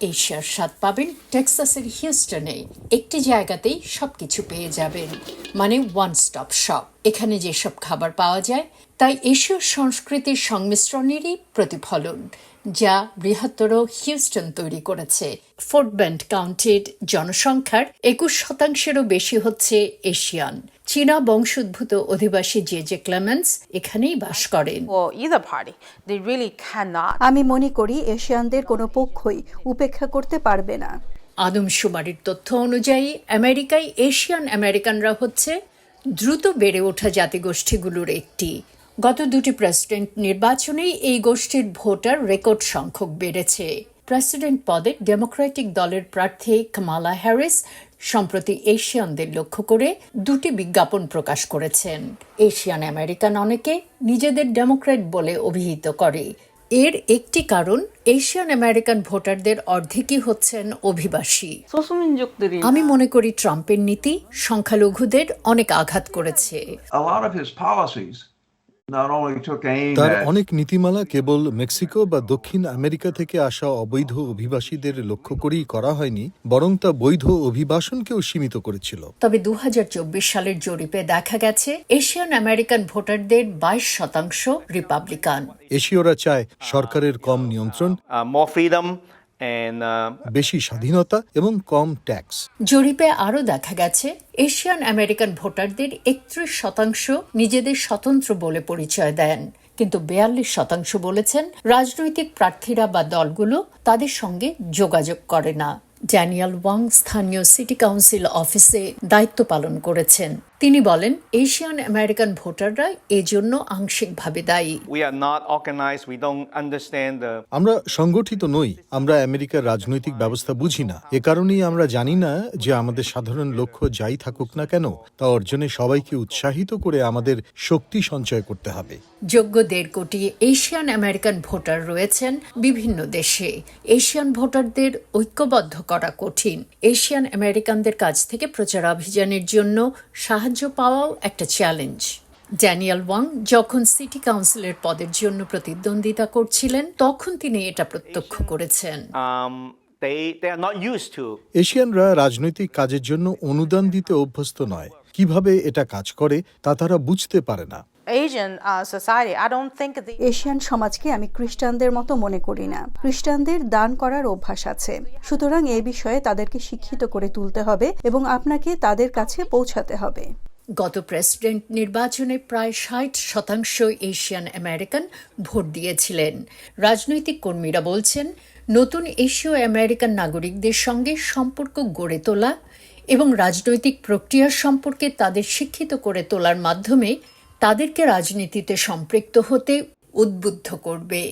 এশিয়ার স্বাদ পাবেন টেক্সাসের হিউস্টনে। একটি জায়গাতেই সবকিছু পেয়ে যাবেন। মানে ওয়ান স্টপ শপ এখানে যেসব খাবার পাওয়া যায় তাই এশীয় সংস্কৃতির সংমিশ্রণেরই প্রতিফলন যা বৃহত্তর হিউস্টন তৈরি করেছে। ফোর্ট বেন্ড কাউন্টির জনসংখ্যার একুশ শতাংশেরও বেশি হচ্ছে এশিয়ান। চীনা বংশোদ্ভূত অধিবাসী জে জে ক্লেমেন্স এখানেই বাস করেন। আমি মনে করি এশিয়ানদের কোনো পক্ষই উপেক্ষা করতে পারবে না। আদমশুমারির তথ্য অনুযায়ী আমেরিকায় এশিয়ান আমেরিকানরা হচ্ছে দ্রুত বেড়ে ওঠা জাতিগোষ্ঠীগুলোর একটি। গত দুটি প্রেসিডেন্ট নির্বাচনেই এই গোষ্ঠীর ভোটার রেকর্ড সংখ্যক বেড়েছে। প্রেসিডেন্ট পদে ডেমোক্রেটিক দলের প্রার্থী কামালা হ্যারিস সম্প্রতি এশিয়ানদের লক্ষ্য করে দুটি বিজ্ঞাপন প্রকাশ করেছেন। এশিয়ান আমেরিকান অনেকে নিজেদের ডেমোক্রেট বলে অভিহিত করে। এর একটি কারণ এশিয়ান আমেরিকান ভোটারদের অর্ধেকই হচ্ছেন অভিবাসী। আমি মনে করি ট্রাম্পের নীতি সংখ্যালঘুদের অনেক আঘাত করেছে। তার অনেক নীতিমালা কেবল মেক্সিকো বা দক্ষিণ আমেরিকা থেকে আসা অবৈধ অভিবাসীদের লক্ষ্য করেই করা হয়নি বরং তা বৈধ অভিবাসনকেও সীমিত করেছিল। তবে দু হাজার চব্বিশ সালের জরিপে দেখা গেছে এশিয়ান আমেরিকান ভোটারদের বাইশ শতাংশ রিপাবলিকান। এশীয়রা চায় সরকারের কম নিয়ন্ত্রণ। Uh, uh, বেশি স্বাধীনতা এবং কম ট্যাক্স। জরিপে আরও দেখা গেছে এশিয়ান আমেরিকান ভোটারদের একত্রিশ শতাংশ নিজেদের স্বতন্ত্র বলে পরিচয় দেন। কিন্তু বেয়াল্লিশ শতাংশ বলেছেন রাজনৈতিক প্রার্থীরা বা দলগুলো তাদের সঙ্গে যোগাযোগ করে না। ড্যানিয়েল ওয়াং স্থানীয় সিটি কাউন্সিল অফিসে দায়িত্ব পালন করেছেন। তিনি বলেন এশিয়ান আমেরিকান ভোটাররা এজন্য আংশিকভাবে দায়ী। We are not organized. We don't আমরা সংগঠিত নই আমরা আমেরিকার রাজনৈতিক ব্যবস্থা বুঝি না। এ কারণেই আমরা জানি না যে আমাদের সাধারণ লক্ষ্য যাই থাকুক না কেন তা অর্জনে সবাইকে উৎসাহিত করে আমাদের শক্তি সঞ্চয় করতে হবে। যোগ্য দেড় কোটি এশিয়ান আমেরিকান ভোটার রয়েছেন বিভিন্ন দেশে। এশিয়ান ভোটারদের ঐক্যবদ্ধ করা কঠিন। এশিয়ান আমেরিকানদের কাছ থেকে প্রচারাভিযানের জন্য সাহায্য পাওয়াও একটা চ্যালেঞ্জ ড্যানিয়েল ওয়াং যখন সিটি কাউন্সিলের পদের জন্য প্রতিদ্বন্দ্বিতা করছিলেন তখন তিনি এটা প্রত্যক্ষ করেছেন। um, এশিয়ানরা রাজনৈতিক কাজের জন্য অনুদান দিতে অভ্যস্ত নয়। কীভাবে এটা কাজ করে তা তারা বুঝতে পারে না। Asian uh, society, I don't think Asian সমাজকে আমি খ্রিস্টানদের মতো মনে করি না। খ্রিস্টানদের দান করার অভ্যাস আছে। সুতরাং এই বিষয়ে তাদেরকে শিক্ষিত করে তুলতে হবে এবং আপনাকে তাদের কাছে পৌঁছাতে হবে। গত প্রেসিডেন্ট নির্বাচনে প্রায় ষাট শতাংশ এশিয়ান আমেরিকান ভোট দিয়েছিলেন। রাজনৈতিক কর্মীরা বলছেন নতুন এশীয় আমেরিকান নাগরিকদের সঙ্গে সম্পর্ক গড়ে তোলা এবং রাজনৈতিক প্রক্রিয়া সম্পর্কে তাদের শিক্ষিত করে তোলার মাধ্যমে তাদেরকে রাজনীতিতে সম্পৃক্ত হতে উদ্বুদ্ধ করবে।